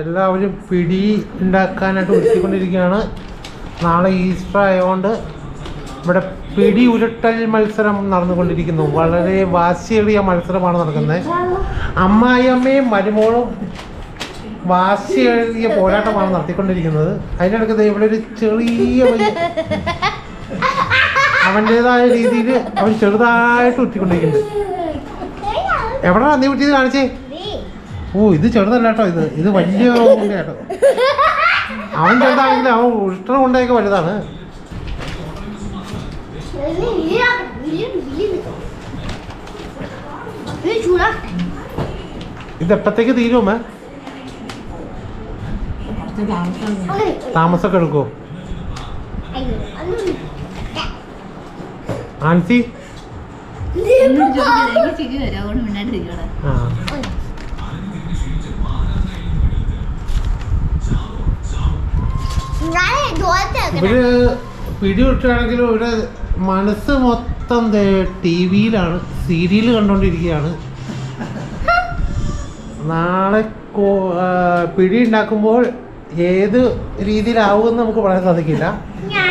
എല്ലാവരും പിടി ഉണ്ടാക്കാനായിട്ട് ഒരുക്കിക്കൊണ്ടിരിക്കുകയാണ്. നാളെ ഈസ്റ്റർ ആയതുകൊണ്ട് ഇവിടെ പിടി ഉരുട്ടൽ മത്സരം നടന്നുകൊണ്ടിരിക്കുന്നു. വളരെ വാശിയേറിയ മത്സരമാണ് നടക്കുന്നത്. അമ്മായിയമ്മയും മരുമോളും വാശിയേറിയ പോരാട്ടമാണ് നടത്തിക്കൊണ്ടിരിക്കുന്നത്. അതിനിടയ്ക്ക് ഇവിടെ ഒരു ചെറിയ അവന്റെതായ രീതിയിൽ അവൻ ചെറുതായിട്ട് ഉറ്റിക്കൊണ്ടിരിക്കുന്നുണ്ട് എവിടെ നീ ഉറ്റിയത് കാണിച്ചേ? ഓ ഇത് ചെറുതല്ല കേട്ടോ ഇത്. ഇത് വലിയ ഉണ്ട കേട്ടോ. അവൻ ചെറുതാണെങ്കിൽ അവൻ ഉരുട്ടണ കൊണ്ടേക്ക് വലുതാണ്. ഇത് എപ്പോഴത്തേക്ക് തീരുമേ താമസൊക്കെ എടുക്കോ? താമസമൊക്കെ എടുക്കുമോ ആൻസി ആ. ഇവർ പിടിവിട്ടാണെങ്കിലും ഇവിടെ മനസ്സ് മൊത്തം ടി വിയിലാണ് സീരിയൽ കണ്ടോണ്ടിരിക്കുകയാണ് നാളെ പിടി ഉണ്ടാക്കുമ്പോൾ ഏത് രീതിയിലാവുമെന്ന് നമുക്ക് പറയാൻ സാധിക്കില്ല.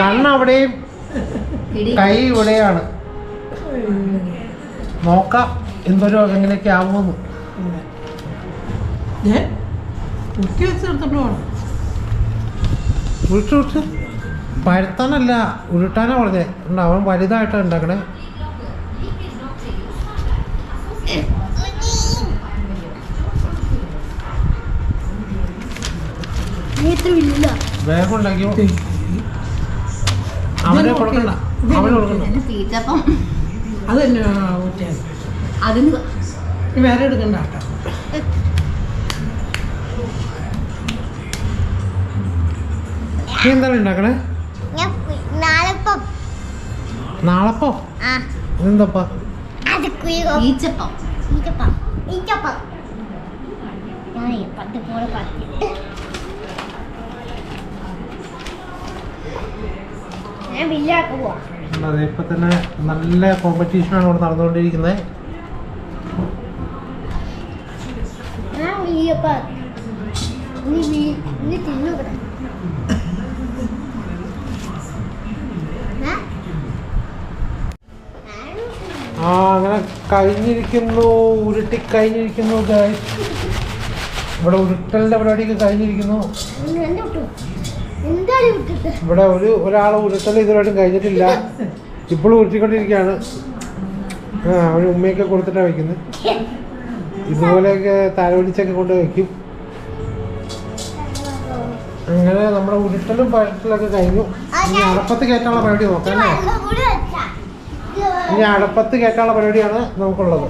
കണ്ണവിടെയും കൈ ഇവിടെയാണ്. നോക്കാം എന്തൊരു എങ്ങനെയൊക്കെ ആവുമെന്ന്. ഏ കുട്ടി വെച്ച് പോകണം ഉരുട്ട് ഉരുട്ട് പരത്താനല്ല ഉരുട്ടാനാ പറഞ്ഞേ. ഉണ്ട് അവൻ വലുതായിട്ടാണ് ഉണ്ടാക്കണേ. വേഗം ഉണ്ടാക്കിയോ? അവനെ കൊടുക്കണ്ട. അവന് കൊടുക്കണ്ട. എന്നെ തീറ്റപ്പം അത് തന്നെ അതിന് വേറെ എടുക്കണ്ട നീ എന്താണ് ഉണ്ടാക്കണേ? ഞാൻ നാളെപ്പം? ഇതെന്തപ്പാ? ഈച്ചപ്പം. ഈച്ചപ്പം. ഈച്ചപ്പം. ഞാൻ പത്ത് പോലെ അതെ ഇപ്പൊ തന്നെ നല്ല കോമ്പറ്റീഷനാണ് ഇവിടെ നടന്നുകൊണ്ടിരിക്കുന്നത്. നീ നീ തിന്നുകൂടെ ആ അങ്ങനെ കഴിഞ്ഞിരിക്കുന്നു ഉരുട്ടി കഴിഞ്ഞിരിക്കുന്നു. ഇവിടെ ഉരുട്ടലിന്റെ പരിപാടിയൊക്കെ കഴിഞ്ഞിരിക്കുന്നു. ഇവിടെ ഒരു ഒരാൾ ഉരുട്ടൽ ഇതുവരെയായിട്ടും കഴിഞ്ഞിട്ടില്ല. ഇപ്പോഴും ഉരുട്ടിക്കൊണ്ടിരിക്കുകയാണ്. ആ അവന് ഉമ്മയൊക്കെ കൊടുത്തിട്ടാണ് വയ്ക്കുന്നത് ഇതുപോലെയൊക്കെ തലവലിച്ചൊക്കെ കൊണ്ട് വെക്കും അങ്ങനെ നമ്മുടെ ഉരുട്ടലും പഴത്തിലൊക്കെ കഴിഞ്ഞു. ഇനി അടപ്പത്ത് കയറ്റാനുള്ള പരിപാടി നോക്കാം അല്ലേ വെള്ളം കൂടി വെച്ചാ ഇത് ഇനി അടപ്പത്ത് കയറ്റാനുള്ള പരിപാടിയാണ് നമുക്കുള്ളത്.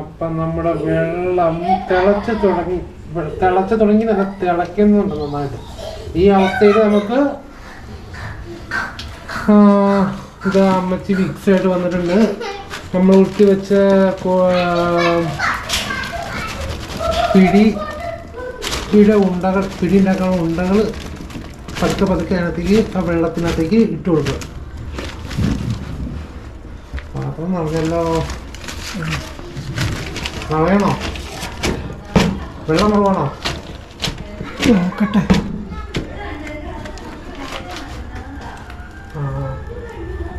അപ്പൊ നമ്മുടെ വെള്ളം തിളച്ച് തുടങ്ങി തിളച്ച് തുടങ്ങി നല്ല തിളയ്ക്കുന്നുണ്ട് നന്നായിട്ട്. ഈ അവസ്ഥയിൽ നമുക്ക് ഇത് അമ്മച്ചി വിക്സ് ആയിട്ട് വന്നിട്ടുണ്ട്. നമ്മൾ ഉരുട്ടി വെച്ച പിടി പിടി ഉണ്ടകൾ പിടി ഉണ്ടാക്കാനുള്ള ഉണ്ടകൾ പതുക്കെ പതുക്കെ അതിനകത്തേക്ക് ആ വെള്ളത്തിനകത്തേക്ക് ഇട്ട് കൊടുക്കുക. പാത്രം നിറഞ്ഞല്ലോ. നിറയണോ? വെള്ളം നിറവാണോ നോക്കട്ടെ.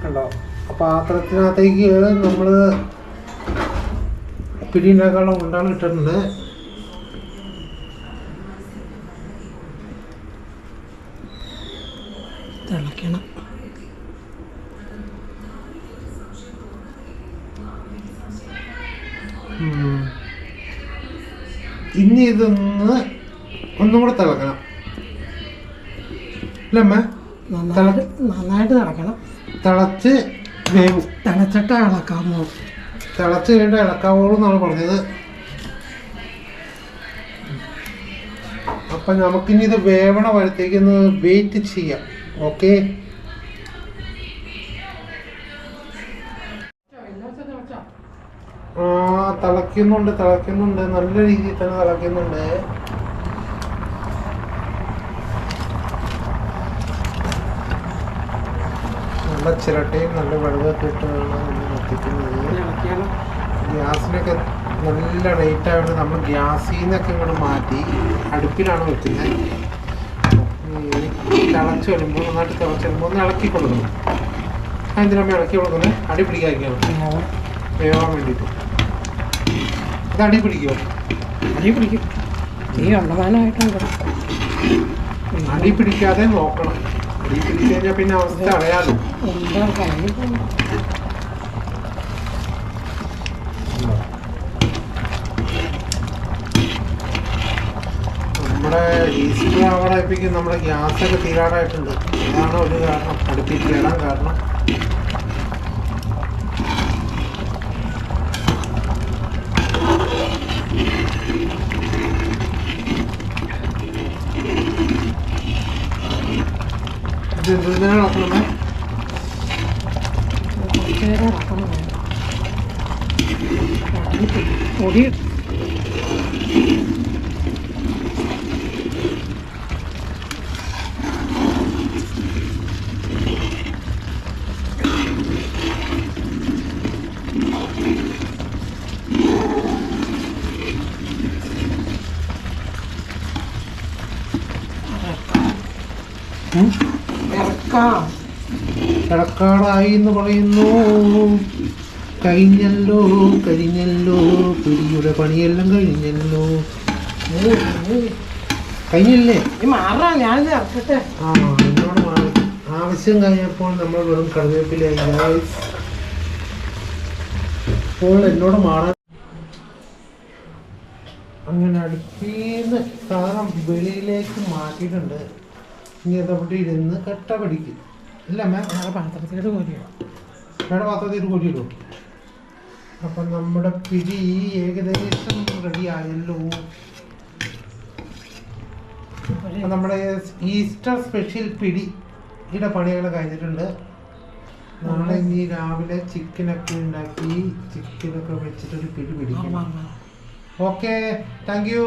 കണ്ടോ? പാത്രത്തിനകത്തേക്ക് നമ്മൾ പിടിയുണ്ടാക്കാനുള്ള ഉണ്ടാണ് ഇട്ടിട്ടുണ്ട് തിളയ്ക്കണം. ഇനി ഇതൊന്ന് ഒന്നും കൂടെ തിളക്കണം. നന്നായിട്ട് തിളക്കണം. തിളച്ച് വേവും. തിളച്ചിട്ട് ഇളക്കാമോ തിളച്ച് കഴിഞ്ഞിട്ട് ഇളക്കാവുള്ളൂ എന്നാണ് പറഞ്ഞത്. അപ്പം നമുക്കിനി ഇത് വേവണ വരുത്തേക്കൊന്ന് വെയിറ്റ് ചെയ്യാം. ഓക്കെ. ആ തിളയ്ക്കുന്നുണ്ട് തിളയ്ക്കുന്നുണ്ട്. നല്ല രീതിയിൽ തന്നെ തിളയ്ക്കുന്നുണ്ട്. നല്ല ചിരട്ടയും നല്ല വെള്ളമൊക്കെ ഇട്ട് വേണം നമ്മൾ എത്തിക്കുന്നത് ഇളക്കിയാലോ ഗ്യാസിനൊക്കെ നല്ല റേറ്റ് ആയതുകൊണ്ട് നമ്മൾ ഗ്യാസിൽ നിന്നൊക്കെ ഇങ്ങോട്ട് മാറ്റി അടുപ്പിലാണ് വെക്കുന്നത്. തിളച്ച് വരുമ്പോൾ നന്നായിട്ട് തിളച്ച് വരുമ്പോൾ ഒന്ന് ഇളക്കി കൊടുക്കണം. എന്തിനാ ഇളക്കി കൊടുക്കുന്നത്? അടി പിടിക്കാതിരിക്കണം വേവാൻ വേണ്ടിയിട്ട്. ഇത് അടി പിടിക്കുമോ അടി പിടിക്കും. നീ ഉള്ളവാനായിട്ടുണ്ട് അടി പിടിക്കാതെ നോക്കണം. അടി പിടിച്ചു കഴിഞ്ഞാൽ പിന്നെ അവസ്ഥ അറിയാലോ. എന്താ നമ്മുടെ ഈസ്റ്റർ ആവറായപ്പോഴേക്കും നമ്മുടെ ഗ്യാസൊക്കെ തീരാറായിട്ടുണ്ട്. അതാണ് ഒരു കാരണം. അടുപ്പിൽ കയറാൻ കാരണം. ഇത് എന്തിനാണ് പൊടി കിടക്കാടായി എന്ന് പറയുന്നു. കഴിഞ്ഞല്ലോ കഴിഞ്ഞല്ലോ പിടിയുടെ പണിയെല്ലാം കഴിഞ്ഞല്ലോ. കഴിഞ്ഞില്ലേ? മാറാ ഇറക്കട്ടെ. ആ എന്നോട് മാറി. ആവശ്യം കഴിഞ്ഞപ്പോൾ നമ്മൾ വെറും കടുവേപ്പിലായി. അപ്പോൾ എന്നോട് മാറാൻ അങ്ങനെ അടുപ്പീന്ന് സാധനം വെളിയിലേക്ക് മാറ്റിയിട്ടുണ്ട്. ഇനി അവിടെ ഇരുന്ന് കട്ട പിടിക്കും. ഇല്ല മാം വേറെ പാത്രത്തിലോട്ട് കോരിയോ വേറെ പാത്രത്തിൽ കോരിയിടും അപ്പം നമ്മുടെ പിടി ഏകദേശം റെഡി ആയല്ലോ. നമ്മുടെ ഈസ്റ്റർ സ്പെഷ്യൽ പിടി ഇവിടെ പണികൾ കഴിഞ്ഞിട്ടുണ്ട്. നമ്മൾ ഇനി രാവിലെ ചിക്കനൊക്കെ ഉണ്ടാക്കി ചിക്കനൊക്കെ വെച്ചിട്ടൊരു പിടി പിടിക്കണം. Okay thank you